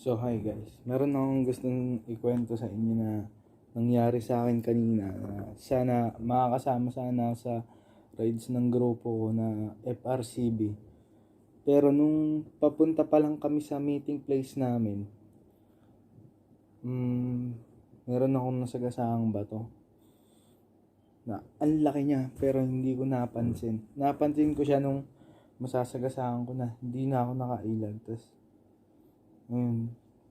So hi guys, meron akong gustong ikwento sa inyo na nangyari sa akin kanina. na sana makakasama sana sa rides ng grupo ko na FRCB. Pero nung papunta pa lang kami sa meeting place namin, mm, meron akong nasagasaang bato. Na ang laki niya pero hindi ko napansin. Napansin ko siya nung masasagasaan ko na hindi na ako nakailag. Tapos Ayun.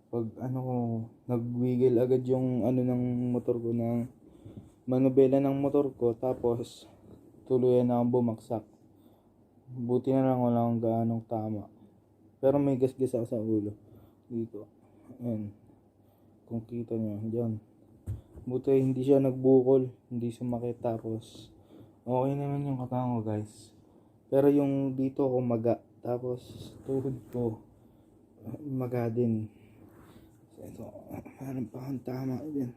Pag ano ko, nagwigil agad yung ano ng motor ko ng manubela ng motor ko tapos tuluyan na akong bumaksak. Buti na lang wala akong gaanong tama. Pero may gasgas ako sa ulo. Dito. Ayun. Kung kita nyo, dyan. Buti hindi siya nagbukol, hindi sumakit tapos okay naman yung katawan ko guys. Pero yung dito ako maga, tapos tuhod ko, maga din. So, ito, parang pa tama din.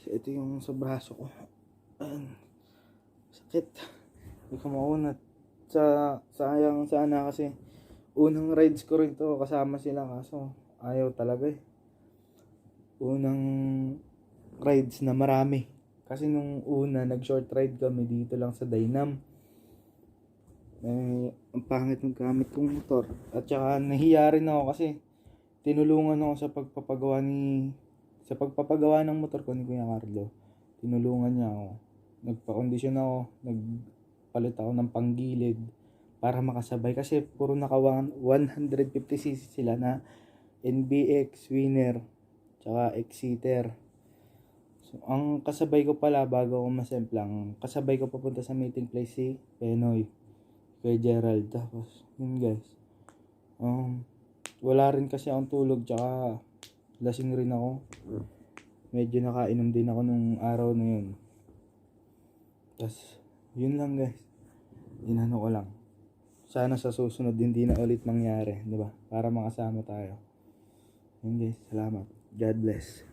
So, ito yung sa braso ko. Ayan. Sakit. Hindi ko maunat. Sa, sayang sana kasi unang rides ko rin to kasama sila kaso ayaw talaga eh. Unang rides na marami. Kasi nung una, nag-short ride kami dito lang sa Dynam eh, ang pangit ng gamit kong motor. At saka nahiya rin ako kasi tinulungan ako sa pagpapagawa ni sa pagpapagawa ng motor ko ni Kuya Carlo. Tinulungan niya ako. Nagpa-condition ako, nagpalit ako ng panggilid para makasabay kasi puro naka 150cc sila na NBX winner tsaka X-seater. So, ang kasabay ko pala bago ako masemplang, kasabay ko papunta sa meeting place si Penoy kay Gerald. Tapos, yun guys. Um, wala rin kasi akong tulog, tsaka lasing rin ako. Medyo nakainom din ako nung araw na yun. Tapos, yun lang guys. Inano ko lang. Sana sa susunod hindi na ulit mangyari, di ba? Para makasama tayo. Yun guys, salamat. God bless.